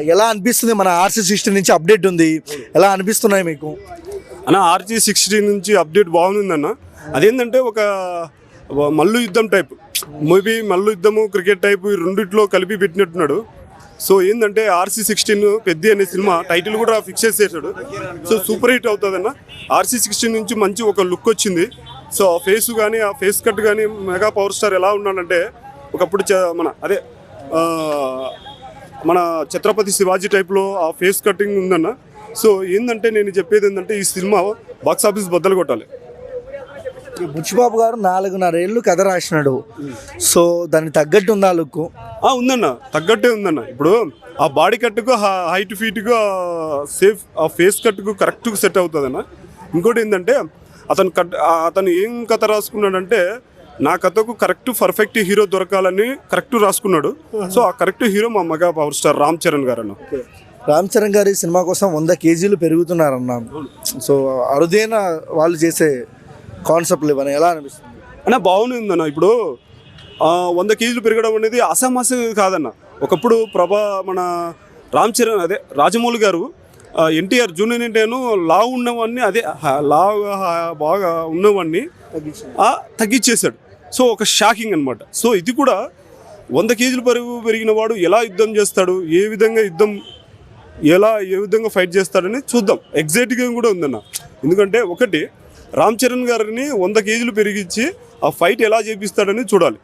ఎలా అనిపిస్తుంది మన ఆర్సీ సిక్స్టీన్ నుంచి అప్డేట్ ఉంది? ఎలా అనిపిస్తున్నాయి మీకు? అన్న ఆర్జీ సిక్స్టీన్ నుంచి అప్డేట్ బాగుంది అన్న అదేంటంటే ఒక మల్లు యుద్ధం టైప్. మేబీ మల్లు యుద్ధము క్రికెట్ టైప్ రెండిట్లో కలిపి పెట్టినట్టున్నాడు. సో ఏంటంటే ఆర్సీ సిక్స్టీన్ పెద్ద అనే సినిమా టైటిల్ కూడా ఫిక్స్ చేసేసాడు. సో సూపర్ హిట్ అవుతుందన్న. ఆర్సీ సిక్స్టీన్ నుంచి మంచి ఒక లుక్ వచ్చింది. సో ఆ ఫేస్ కానీ ఆ ఫేస్ కట్ కానీ మెగా పవర్ స్టార్ ఎలా ఉన్నాడంటే ఒకప్పుడు చ- మన అదే మన ఛత్రపతి శివాజీ టైప్లో ఆ ఫేస్ కటింగ్ ఉందన్న. సో ఏంటంటే నేను చెప్పేది ఏంటంటే ఈ సినిమా బాక్స్ ఆఫీస్ బద్దలు కొట్టాలి. బుచ్చిబాబు గారు నాలుగున్నర ఏళ్ళు కథ రాసినాడు. సో దానికి తగ్గట్టు ఉందా లుక్ ఉందన్న. తగ్గట్టే ఉందన్న. ఇప్పుడు ఆ బాడీ కట్టుకు హైట్ ఫీట్కు సేఫ్ ఆ ఫేస్ కట్టుకు కరెక్ట్గా సెట్ అవుతుందన్న. ఇంకోటి ఏంటంటే అతను కట్ అతను ఏం కథ రాసుకున్నాడంటే నా కథకు కరెక్ట్ పర్ఫెక్ట్ హీరో దొరకాలని కరెక్ట్ రాసుకున్నాడు. సో ఆ కరెక్ట్ హీరో మా mega power star Ram Charan garu అన్న రామ్ చరణ్ గారి సినిమా కోసం వంద కేజీలు పెరుగుతున్నారన్న. సో అరుదైన వాళ్ళు చేసే కాన్సెప్ట్లు ఇవన్నీ ఎలా అనిపిస్తుంది? అన్న బాగుంది అన్న ఇప్పుడు వంద కేజీలు పెరగడం అనేది అసమాసం కాదన్న. ఒకప్పుడు ప్రభా మన రామ్ చరణ్ అదే రాజమౌళి గారు ఎన్టీఆర్ జూనియర్ ఎన్టీఆర్ను లావు ఉన్నవన్నీ అదే లావుగా హ- బాగా ఉన్నవన్నీ ఆ, తగ్గించేశాడు. సో ఒక షాకింగ్ అన్నమాట. సో ఇది కూడా వంద కేజీలు పరుగు పెరిగిన వాడు ఎలా యుద్ధం చేస్తాడు ఏ విధంగా యుద్ధం ఎలా ఏ విధంగా ఫైట్ చేస్తాడని చూద్దాం. ఎగ్జైట్గా కూడా ఉందన్న. ఎందుకంటే ఒకటి రామ్ చరణ్ గారిని వంద కేజీలు పెరిగించి ఆ ఫైట్ ఎలా చేపిస్తాడని చూడాలి.